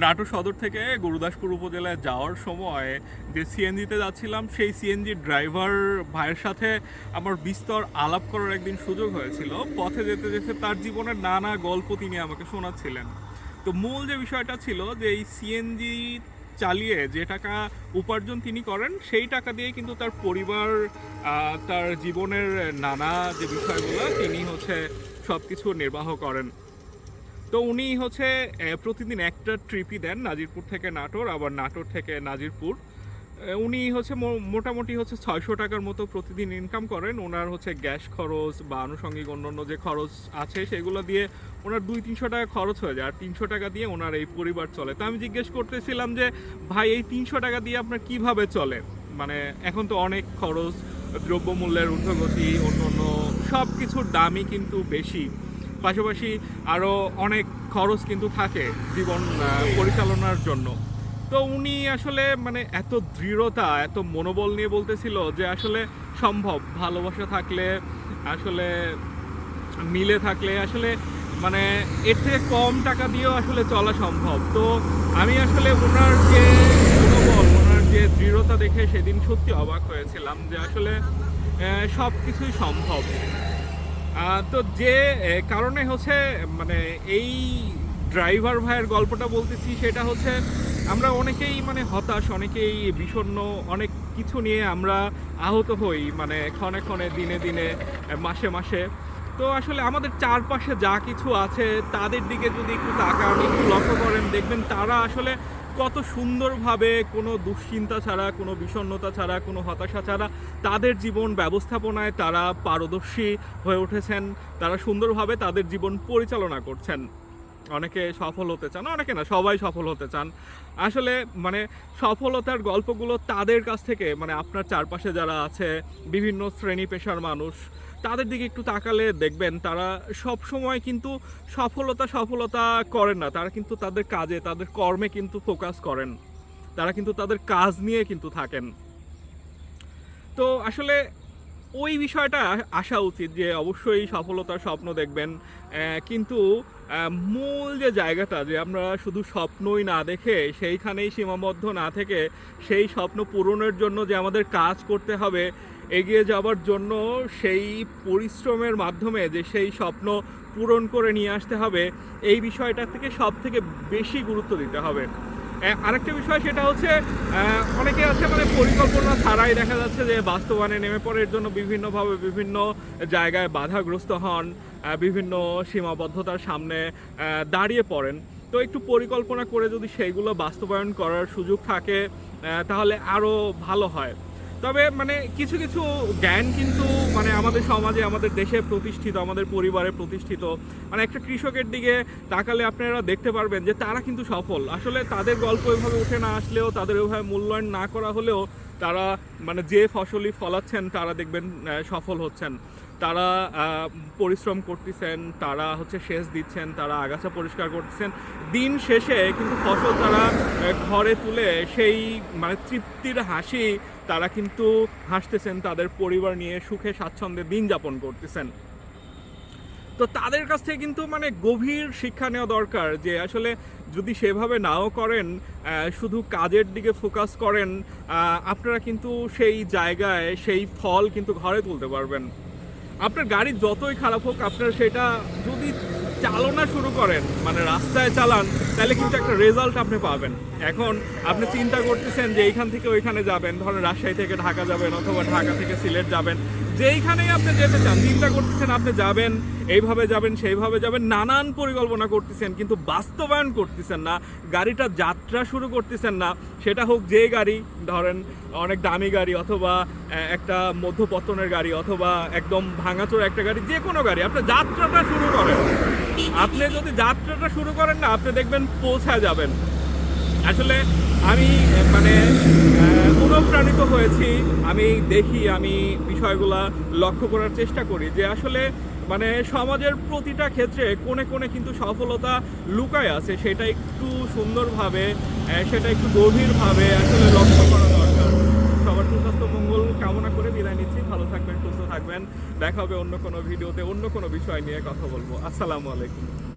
নাটোর সদর থেকে গুরুদাসপুর উপজেলায় যাওয়ার সময় যে সিএনজিতে যাচ্ছিলাম, সেই সিএনজি ড্রাইভার ভাইয়ের সাথে আমার বিস্তর আলাপ করার একদিন সুযোগ হয়েছিল। পথে যেতে যেতে তার জীবনের নানা গল্প তিনি আমাকে শোনাচ্ছিলেন। তো মূল যে বিষয়টা ছিল যে এই সিএনজি চালিয়ে যে টাকা উপার্জন তিনি করেন, সেই টাকা দিয়ে কিন্তু তার পরিবার তার জীবনের নানা যে বিষয়গুলো তিনি হচ্ছে সব কিছু নির্বাহ করেন। তো উনি হচ্ছে প্রতিদিন একটা ট্রিপই দেন নাজিরপুর থেকে নাটোর, আবার নাটোর থেকে নাজিরপুর। উনি হচ্ছে মোটামুটি হচ্ছে ছয়শো টাকার মতো প্রতিদিন ইনকাম করেন। ওনার হচ্ছে গ্যাস খরচ বা আনুষঙ্গিক অন্যান্য যে খরচ আছে, সেগুলো দিয়ে ওনার দুই তিনশো টাকা খরচ হয়ে যায়। আর তিনশো টাকা দিয়ে ওনার এই পরিবার চলে। তো আমি জিজ্ঞেস করতেছিলাম যে, ভাই, এই তিনশো টাকা দিয়ে আপনার কীভাবে চলে? মানে এখন তো অনেক খরচ, দ্রব্যমূল্যের ঊর্ধ্বগতি অন্য অন্য সব কিছুর দামই কিন্তু বেশি। পাশাপাশি আরও অনেক খরচ কিন্তু থাকে জীবন পরিচালনার জন্য। তো উনি আসলে মানে এত দৃঢ়তা, এত মনোবল নিয়ে বলতেছিল যে আসলে সম্ভব, ভালোবাসা থাকলে আসলে, মিলে থাকলে আসলে মানে এর থেকে কম টাকা দিয়েও আসলে চলা সম্ভব। তো আমি আসলে ওনার যে মনোবল ওনার যে দৃঢ়তা দেখে সেদিন সত্যি অবাক হয়েছিলাম যে আসলে সব কিছুই সম্ভব। তো যে কারণে হচ্ছে মানে এই ড্রাইভার ভাইয়ের গল্পটা বলতেছি, সেটা হচ্ছে, আমরা অনেকেই মানে হতাশ, অনেকেই বিষণ্ণ, অনেক কিছু নিয়ে আমরা আহত হই মানে ক্ষণে ক্ষণে, দিনে দিনে মাসে মাসে। তো আসলে আমাদের চারপাশে যা কিছু আছে, তাদের দিকে যদি একটু তাকান, একটু লক্ষ্য করেন, দেখবেন তারা আসলে কত সুন্দরভাবে কোনো দুশ্চিন্তা ছাড়া, কোনো বিষণ্ণতা ছাড়া, কোনো হতাশা ছাড়া তাদের জীবন ব্যবস্থাপনায় তারা পারদর্শী হয়ে উঠেছেন। তারা সুন্দরভাবে তাদের জীবন পরিচালনা করছেন। অনেকে সফল হতে চান, অনেকে না, সবাই সফল হতে চান। আসলে মানে সফলতার গল্পগুলো তাদের কাছ থেকে মানে আপনার চারপাশে যারা আছে, বিভিন্ন শ্রেণি পেশার মানুষ তাদের দিকে একটু তাকালে দেখবেন তারা সব সময় কিন্তু সফলতা সফলতা করেন না। তারা কিন্তু তাদের কাজে, তাদের কর্মে কিন্তু ফোকাস করেন। তারা কিন্তু তাদের কাজ নিয়ে কিন্তু থাকেন। তো আসলে ওই বিষয়টা আসা উচিত যে অবশ্যই সফলতার স্বপ্ন দেখবেন। কিন্তু মূল যে জায়গাটা যে আমরা শুধু স্বপ্নই না দেখে, সেইখানেই সীমাবদ্ধ না থেকে সেই স্বপ্ন পূরণের জন্য যে আমাদের কাজ করতে হবে এগিয়ে যাওয়ার জন্য সেই পরিশ্রমের মাধ্যমে যে সেই স্বপ্ন পূরণ করে নিয়ে আসতে হবে, এই বিষয়টা থেকে সব থেকে বেশি গুরুত্ব দিতে হবে। আরেকটা বিষয় সেটা হচ্ছে অনেকে আছে মানে পরিকল্পনা ছাড়াই দেখা যাচ্ছে যে বাস্তবায়নে নেমে পড়ে, এর জন্য বিভিন্নভাবে বিভিন্ন জায়গায় বাধাগ্রস্ত হন বিভিন্ন সীমাবদ্ধতার সামনে দাঁড়িয়ে পড়েন। তো একটু পরিকল্পনা করে যদি সেইগুলো বাস্তবায়ন করার সুযোগ থাকে তাহলে আরও ভালো হয়। তবে মানে কিছু কিছু জ্ঞান কিন্তু মানে আমাদের সমাজে, আমাদের দেশে প্রতিষ্ঠিত, আমাদের পরিবারে প্রতিষ্ঠিত। মানে একটা কৃষকের দিকে তাকালে আপনারা দেখতে পারবেন যে তারা কিন্তু সফল। আসলে তাদের গল্প এভাবে উঠে না আসলেও, তাদের ওইভাবে মূল্যায়ন না করা হলেও তারা মানে যে ফসলই ফলাচ্ছেন, তারা দেখবেন সফল হচ্ছেন। তারা পরিশ্রম করতেছেন, তারা হচ্ছে সেচ দিচ্ছেন, তারা আগাছা পরিষ্কার করতেছেন। দিন শেষে কিন্তু ফসল তারা ঘরে তুলে সেই মানে তৃপ্তির হাসি তারা কিন্তু হাসতেছেন, তাদের পরিবার নিয়ে সুখে স্বাচ্ছন্দ্যে দিন যাপন করতেছেন। তো তাদের কাছ থেকে কিন্তু মানে গভীর শিক্ষা নেওয়া দরকার যে আসলে যদি সেভাবে নাও করেন শুধু কাজের দিকে ফোকাস করেন আপনারা কিন্তু সেই জায়গায়, সেই ফল কিন্তু ঘরে তুলতে পারবেন। আপনার গাড়ি যতই খারাপ হোক, আপনার সেটা যদি চালনা শুরু করেন মানে রাস্তায় চালান, তাহলে কিন্তু একটা রেজাল্ট আপনি পাবেন। এখন আপনি চিন্তা করতেছেন যে এইখান থেকে ওইখানে যাবেন, ধরেন রাজশাহী থেকে ঢাকা যাবেন অথবা ঢাকা থেকে সিলেট যাবেন, যেইখানেই আপনি যেতে চান, চিন্তা করতেছেন আপনি যাবেন, এইভাবে যাবেন, সেইভাবে যাবেন, নানান পরিকল্পনা করতেছেন, কিন্তু বাস্তবায়ন করতেছেন না, গাড়িটা যাত্রা শুরু করতেছেন না, সেটা হোক যে গাড়ি, ধরেন অনেক দামি গাড়ি অথবা একটা মধ্যপত্তনের গাড়ি অথবা একদম ভাঙাচোর একটা গাড়ি, যে কোনো গাড়ি, আপনি যাত্রাটা শুরু করেন। আপনি যদি যাত্রাটা শুরু করেন না, আপনি দেখবেন পৌঁছা যাবেন। আসলে আমি মানে অনুপ্রাণিত হয়েছি। আমি দেখি, আমি বিষয়গুলা লক্ষ্য করার চেষ্টা করি যে আসলে মানে সমাজের প্রতিটা ক্ষেত্রে কোণে কোণে কিন্তু সফলতা লুকায় আছে। সেটা একটু সুন্দরভাবে সেটা একটু গভীরভাবে আসলে লক্ষ্য করা দরকার। সবার সুস্বাস্থ্য, মঙ্গল কামনা করে বিদায় নিচ্ছি। ভালো থাকবেন, সুস্থ থাকবেন। দেখা হবে অন্য কোনো ভিডিওতে, অন্য কোনো বিষয় নিয়ে কথা বলব। আসসালামু আলাইকুম।